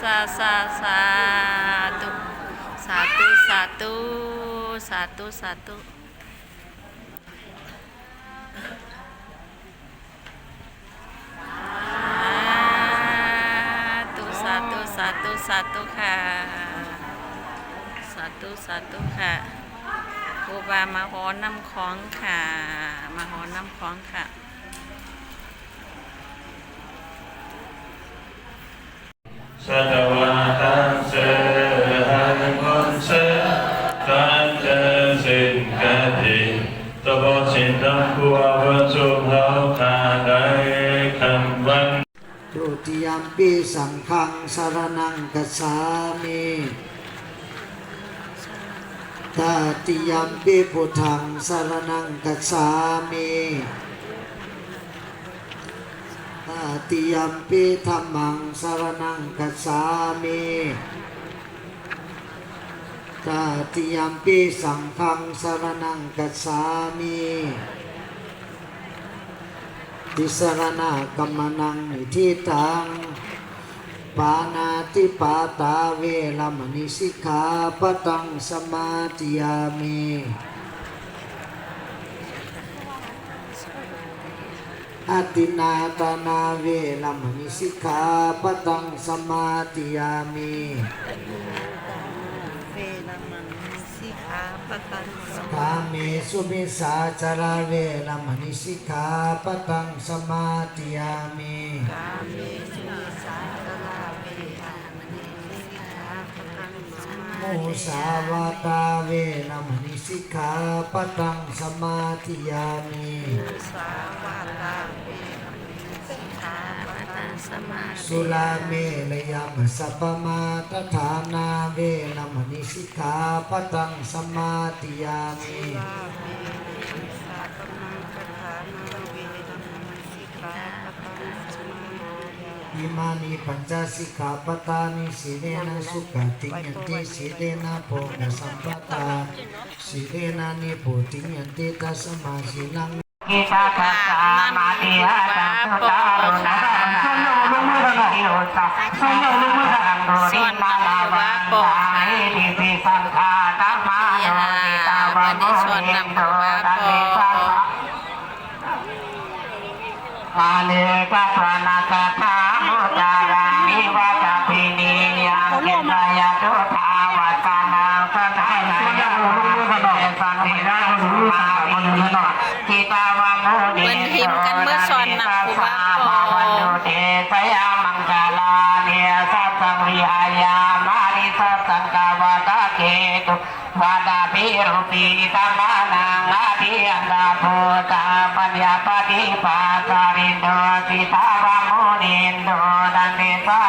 สาสาสาธุสาธุสาธุสาธุสาธุสาธุสาธุสาธุค่ะ สาธุสาธุค่ะครูบามาหอน้ำของค่ะ มาหอน้ำของค่ะ สวาทัสเสหันคนเสกันเจสินกติตบสินตังคัววัสุเฮาคาไดคันวันทุติยมปีสังฆังสารนังกัจฉามิตติยมปีพุทธังสารนังกัจฉามิ ตาติยมปีธรรมังสารนังกัจฉามิตาติยมปีสังฆังสารนังกัจฉามิติสรณะกัมมนังนิทิตังปานาติปาตาเวรมณิสิกขาปตังสมาธิยามิ อาตินาตานาเวรมณิสิกขาปะตังสมาธิยามิเวรมันสิกขาปตังสกาเมสุมิสาจาราเวรมณิสิกขาปะตังสมาธิยามิกาเมสุ สาวาตาเวรมณิสิกาปตังสมาธิยามีสุลาเมลยามสัพมาตถานาเวนมณิสิกาปตังสมาธิยามีสุลาเมลยามสัพมาตถานาเวนมณิสิกาปังสมาธิยามี อิมานิปัญจสิกขาปตานิสีเลนะสุขติยันติสีเลนะโภกสัมปตาสีเลนะนิโพติยันติตัสมาสีลังกิตาทัสสะมาติยะตังสุตารุณะสุโยลุมุขะกิโยตะสุโยลุมุขะโดรินาลาวังตาหิติปิสังฆาตมาโนติตาวังโมเนโตตันติสัสสะอาเลกัสนาคา วันหิมกันเมื่อสอนหนักคุบ้าวัดาภิรุติตมานังอาทิอนดาภูตาปัญญาปฏิปาสาริโนสิทาวามุนินโดนันเดสะ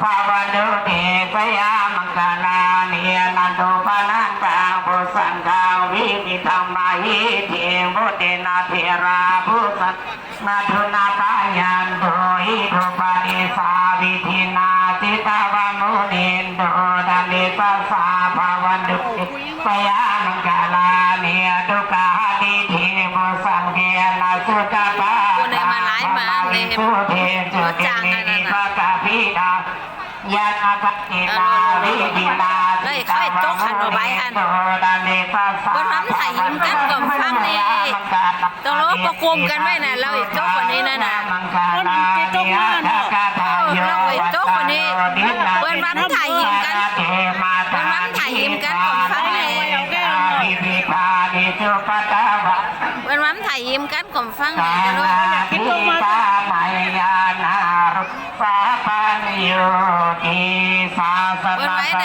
ภาวนุเตสยามังคลานิยนันโตปนันตังปุสังกา วิมิตังมาหิเทวเตนะเทราภูสัตนาทุนาตายันโดอิโทปานิสาวิธินาติตาวามุนินโดดันเดปัสสาภาวันดุปยานังกาลาเนียตุกาติเทมุสังเกนาสุตาปาคนไหนมาลายมาเลยสุเทสุเทนิปะกาพิดายานาคตินาวิธินา ติตาวามุนินโดดันเดปัสสาก็ทำถ่ายยิ้มกันกับฟังนี่ต้องรู้ว่าประกมกันไว้น่ะเราอีกโจ๊กคนนี้น่ะนะเราอีกโจ๊กคนนี้เปิ้นวันถ่ายยิ้มกันเปิ้นวันถ่ายยิ้มกันกับฟังเลยเปิ้นวันถ่ายยิ้มกันกับฟังเลยนะลูกคิดว่าตาไเปิดไม้ใด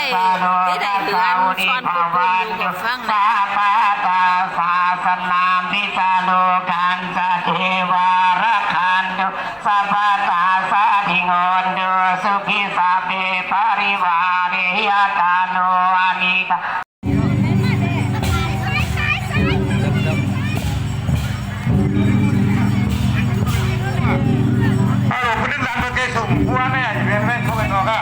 ที่ใดถืออันซ่อนกุกุอยู่กับฟังนะปาตาสาสนามพิสาโลกันสเทวารคันโดสปาตาสาธิงอนโดสุขิสาเปปริวาเรยาตาโนอานิตาเอาคุณดังตัวเกสุ่มหัวแม่อยู่แม่แม่เข้าไปนอกอะ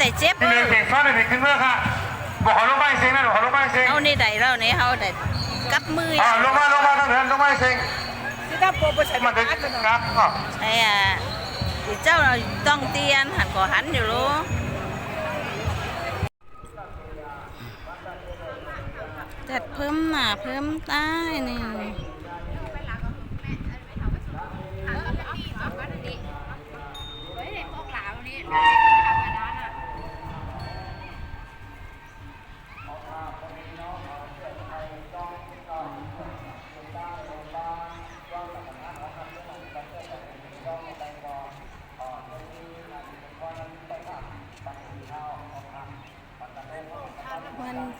ได้เจ็บนี่เลยเก่งซ้อนเลยขึ้นเบอร์ค่ะบอกขอลงมาเซ็งนะบอกขอลงมาเซ็งเอานี่ได้เราเนี่ยเฮาได้กับมืออ่าลงมาลงมาต้องเหนือลงมาเซ็งมันจะงับก็ไอ้อะเจ้าเราต้องเตียนหันก่อหันอยู่รู้จัดเพิ่มหน้าเพิ่มใต้นี่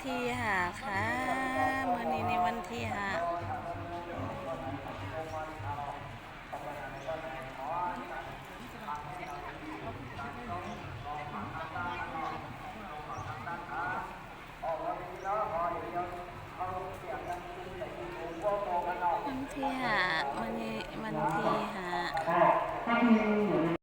ที่หาค่ะวันนี้ในวันที่หา